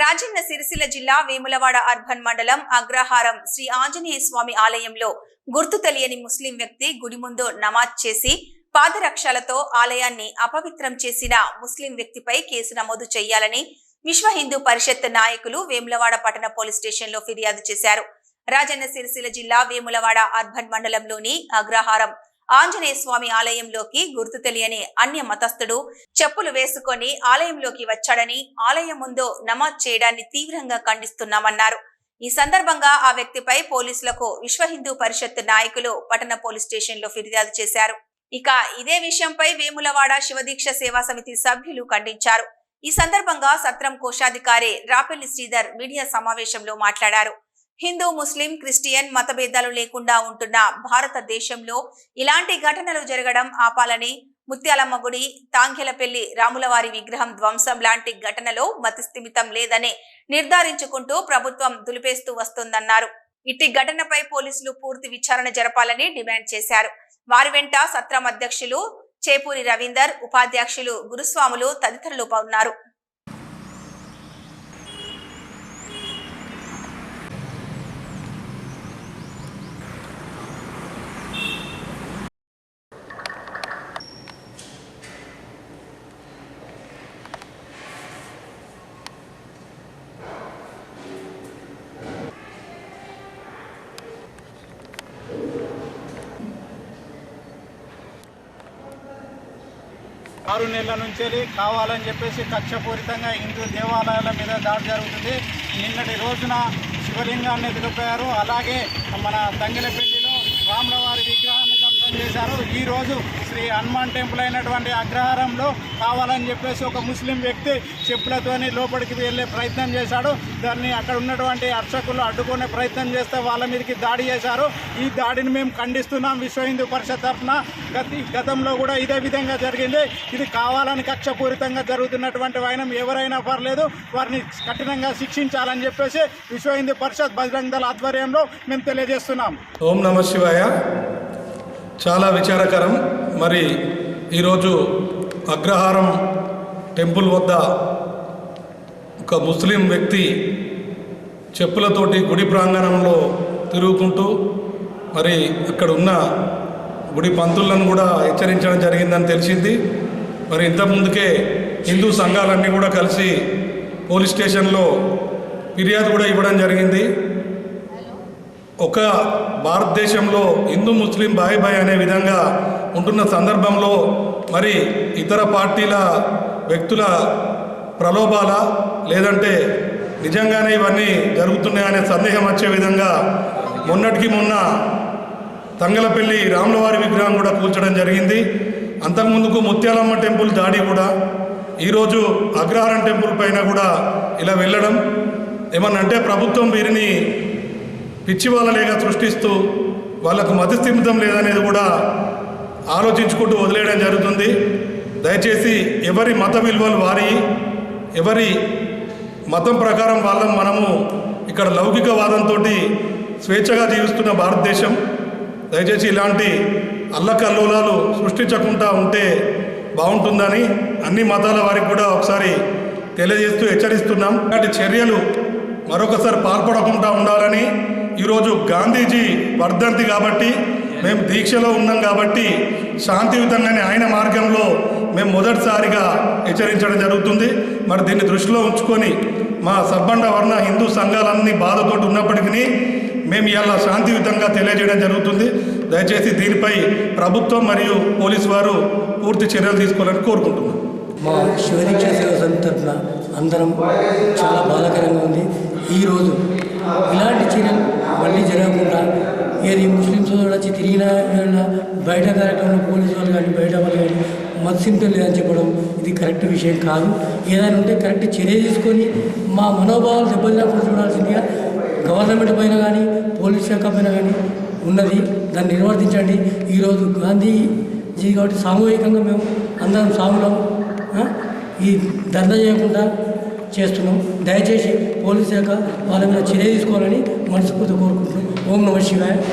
రాజన్న సిరిసిల్ల జిల్లా వేములవాడ అర్బన్ మండలం అగ్రహారం శ్రీ ఆంజనేయ స్వామి ఆలయంలో గుర్తు తెలియని ముస్లిం వ్యక్తి గుడి ముందు నమాజ్ చేసి పాదరక్షలతో ఆలయాన్ని అపవిత్రం చేసిన ముస్లిం వ్యక్తిపై కేసు నమోదు చేయాలని విశ్వ హిందూ పరిషత్ నాయకులు వేములవాడ పట్టణ పోలీస్ స్టేషన్లో ఫిర్యాదు చేశారు. రాజన్న సిరిసిల్ల జిల్లా వేములవాడ అర్బన్ మండలంలోని అగ్రహారం ఆంజనేయ స్వామి ఆలయంలోకి గుర్తు తెలియని అన్య మతస్థుడు చెప్పులు వేసుకొని ఆలయంలోకి వచ్చాడని ఆలయం ముందు నమాజ్ చేయడాన్ని తీవ్రంగా ఖండిస్తున్నామన్నారు. ఈ సందర్భంగా ఆ వ్యక్తిపై పోలీసులకు విశ్వ హిందూ పరిషత్ నాయకులు పట్టణ పోలీస్ స్టేషన్లో ఫిర్యాదు చేశారు. ఇక ఇదే విషయంపై వేములవాడ శివదీక్ష సేవా సమితి సభ్యులు ఖండించారు. ఈ సందర్భంగా సత్రం కోశాధికారి రాపెల్లి శ్రీధర్ మీడియా సమావేశంలో మాట్లాడారు. హిందూ ముస్లిం క్రిస్టియన్ మతభేదాలు లేకుండా ఉంటున్న భారతదేశంలో ఇలాంటి ఘటనలు జరగడం ఆపాలని ముత్యాలమ్మ గుడి తాంకెలపల్లి రాములవారి విగ్రహం ధ్వంసం లాంటి ఘటనలో మతిస్థిమితం లేదని నిర్ధారించుకుంటూ ప్రభుత్వం దులిపేస్తూ వస్తోందన్నారు. ఇట్టి ఘటనపై పోలీసులు పూర్తి విచారణ జరపాలని డిమాండ్ చేశారు. వారి వెంట సత్రం అధ్యక్షులు చేపూరి రవీందర్ ఉపాధ్యక్షులు గురుస్వాములు తదితరులు ఉన్నారు. ఆరు నెలల నుంచి కావాలని చెప్పేసి కక్షపూరితంగా హిందూ దేవాలయాల మీద దాడి జరుగుతుంది. నిన్నటి రోజున శివలింగాన్ని దిగిపోయారు అలాగే మన తంగిలపల్లిలో రాములవారి విగ్రహాన్ని చేశారు. ఈరోజు శ్రీ హనుమాన్ టెంపుల్ అయినటువంటి అగ్రహారంలో కావాలని చెప్పేసి ఒక ముస్లిం వ్యక్తి చెప్పులతోని లోపలికి వెళ్ళే ప్రయత్నం చేశాడు. దాన్ని అక్కడ ఉన్నటువంటి అర్చకులు అడ్డుకునే ప్రయత్నం చేస్తే వాళ్ళ మీదకి దాడి చేశారు. ఈ దాడిని మేము ఖండిస్తున్నాం విశ్వ హిందూ పరిషత్ తరఫున. గత గతంలో కూడా ఇదే విధంగా జరిగింది. ఇది కావాలని కక్షపూరితంగా జరుగుతున్నటువంటి వైనం ఎవరైనా పర్లేదు. వారిని కఠినంగా శిక్షించాలని చెప్పేసి విశ్వ హిందూ పరిషత్ బజరంగ దళ ఆధ్వర్యంలో మేము తెలియజేస్తున్నాం. ఓం నమ శివాయ. చాలా విచారకరం. మరి ఈరోజు అగ్రహారం టెంపుల్ వద్ద ఒక ముస్లిం వ్యక్తి చెప్పులతోటి గుడి ప్రాంగణంలో తిరుగుకుంటూ మరి అక్కడ ఉన్న గుడి పంతులను కూడా హెచ్చరించడం జరిగిందని తెలిసింది. మరి ఇంతకుముందుకే హిందూ సంఘాలన్నీ కూడా కలిసి పోలీస్ స్టేషన్లో ఫిర్యాదు కూడా ఇవ్వడం జరిగింది. ఒక భారతదేశంలో హిందూ ముస్లిం బాయ్ బాయ్ అనే విధంగా ఉంటున్న సందర్భంలో మరి ఇతర పార్టీల వ్యక్తుల ప్రలోభాల లేదంటే నిజంగానే ఇవన్నీ జరుగుతున్నాయనే సందేహం వచ్చే విధంగా మొన్నటికి మొన్న తంగలపల్లి రాములవారి విగ్రహం కూడా కూల్చడం జరిగింది. అంతకుముందుకు ముత్యాలమ్మ టెంపుల్ దాడి కూడా ఈరోజు అగ్రహారం టెంపుల్ పైన కూడా ఇలా వెళ్ళడం. ఏమన్నంటే ప్రభుత్వం వీరిని పిచ్చి వాళ్ళలేగా సృష్టిస్తూ వాళ్ళకు మతిస్థిమితం లేదనేది కూడా ఆలోచించుకుంటూ వదిలేయడం జరుగుతుంది. దయచేసి ఎవరి మత విలువలు వారి ఎవరి మతం ప్రకారం వాళ్ళం మనము ఇక్కడ లౌకికవాదంతో స్వేచ్ఛగా జీవిస్తున్న భారతదేశం. దయచేసి ఇలాంటి అల్లకల్లోలాలు సృష్టించకుండా ఉంటే బాగుంటుందని అన్ని మతాల వారికి కూడా ఒకసారి తెలియజేస్తూ హెచ్చరిస్తున్నాం. ఇలాంటి చర్యలు మరొకసారి పాల్పడకుండా ఉండాలని ఈరోజు గాంధీజీ వర్ధంతి కాబట్టి మేము దీక్షలో ఉన్నాం కాబట్టి శాంతియుతంగానే ఆయన మార్గంలో మేము మొదటిసారిగా హెచ్చరించడం జరుగుతుంది. మరి దీన్ని దృష్టిలో ఉంచుకొని మా సబ్బండ వర్ణ హిందూ సంఘాలన్నీ బాధతో ఉన్నప్పటికీ మేము ఇలా శాంతియుతంగా తెలియజేయడం జరుగుతుంది. దయచేసి దీనిపై ప్రభుత్వం మరియు పోలీసు వారు పూర్తి చర్యలు తీసుకోవాలని కోరుకుంటున్నాం. మా శివదీక్ష సేవ సమితి తరఫున అందరం చాలా బాధాకరంగా ఉంది. ఈరోజు ఇలాంటి చర్యలు మళ్ళీ జరగకుండా ఏది ముస్లిమ్స్ వచ్చి తిరిగినా బయట కార్యక్రమంలో పోలీసు వాళ్ళు కానీ బయట వాళ్ళు కానీ మత్సింతం లేదని చెప్పడం ఇది కరెక్ట్ విషయం కాదు. ఏదైనా ఉంటే కరెక్ట్ చర్య తీసుకొని మా మనోభావాలు దెబ్బతినప్పుడు చూడాల్సిందిగా గవర్నమెంట్ పైన కానీ పోలీస్ శాఖ పైన కానీ ఉన్నది. దాన్ని నిర్వర్తించండి. ఈరోజు గాంధీజీ కాబట్టి సామూహికంగా మేము అందరం సాములం ఈ దందా చేయకుండా చేస్తున్నాం. దయచేసి పోలీస్ శాఖ వాళ్ళ మీద చర్య తీసుకోవాలని మనస్ఫూర్తి కోరుకుంటున్నాం. ఓం నమ శివాయ.